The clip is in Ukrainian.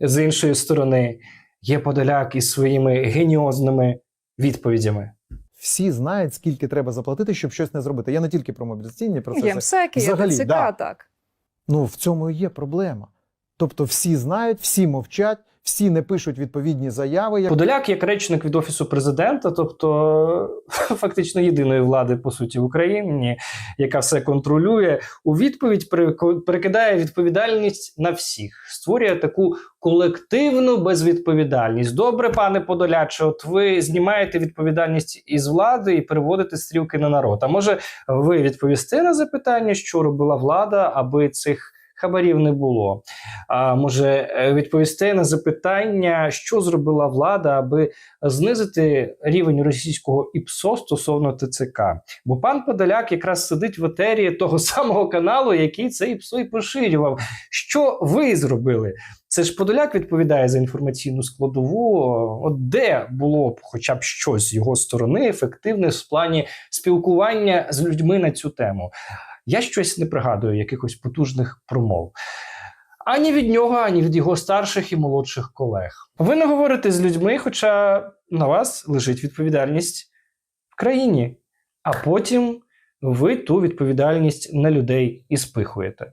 з іншої сторони є Подоляк із своїми геніозними відповідями. Всі знають, скільки треба заплатити, щоб щось не зробити. Я не тільки про мобілізаційні процеси. Є МСЕК, є ТЦК, да. так. Ну в цьому і є проблема. Тобто, всі знають, всі мовчать, всі не пишуть відповідні заяви. Як... Подоляк як речник від офісу президента, тобто фактично єдиної влади по суті в Україні, яка все контролює, у відповідь перекидає відповідальність на всіх, створює таку колективну безвідповідальність. Добре, пане Подоляче, от ви знімаєте відповідальність із влади і переводите стрілки на народ. А може, ви відповісте на запитання, що робила влада, аби цих хабарів не було? А може, е, відповісте на запитання, що зробила влада, аби знизити рівень російського ІПСО стосовно ТЦК? Бо пан Подоляк якраз сидить в етері того самого каналу, який це ІПСО і поширював. Що ви зробили? Це ж Подоляк відповідає за інформаційну складову. От де було б хоча б щось з його сторони ефективне в плані спілкування з людьми на цю тему? Я щось не пригадую якихось потужних промов. Ані від нього, ані від його старших і молодших колег. Ви не говорите з людьми, хоча на вас лежить відповідальність в країні, а потім ви ту відповідальність на людей і спихуєте.